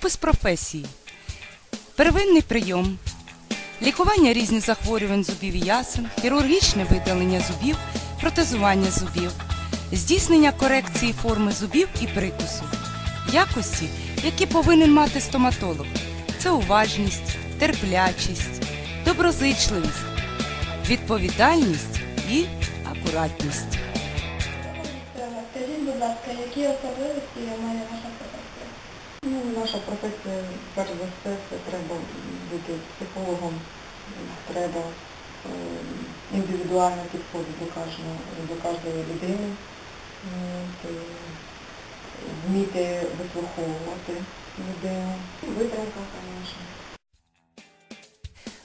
Опис професії. Первинний прийом. Лікування різних захворювань зубів і ясен, хірургічне видалення зубів, протезування зубів, здійснення корекції форми зубів і прикусу. Якості, які повинен мати стоматолог. Це уважність, терплячість, доброзичливість, відповідальність і акуратність. Скажіть, будь ласка, які особливості має ваша професія? Наша професія, перш за все, це треба бути психологом, треба е, індивідуально підходити до кожного, до кожної людини, е, вміти вислуховувати людину, витримка, звісно.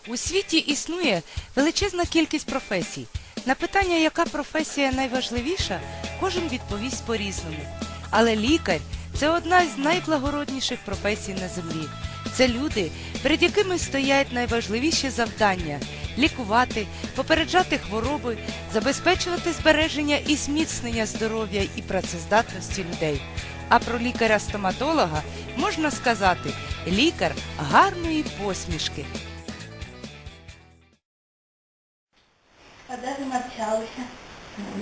У світі існує величезна кількість професій. На питання, яка професія найважливіша, кожен відповість по-різному. Але лікар це одна з найблагородніших професій на землі. Це люди, перед якими стоять найважливіші завдання лікувати, попереджати хвороби, забезпечувати збереження і зміцнення здоров'я і працездатності людей. А про лікаря-стоматолога можна сказати лікар гарної посмішки. А де ви?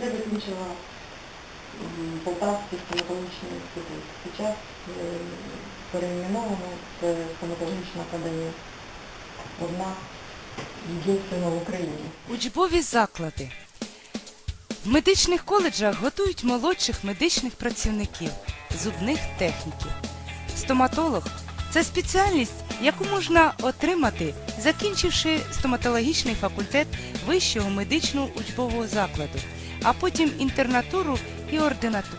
Я закінчила м, Полтавський стоматологічний інститут. Зараз е, переименовано це стоматологічна академія. Одна єдина в Україні. Учбові заклади. В медичних коледжах готують молодших медичних працівників, зубних техніків. Стоматолог це спеціальність, яку можна отримати, закінчивши стоматологічний факультет вищого медичного учбового закладу, а потім інтернатуру і ординатуру.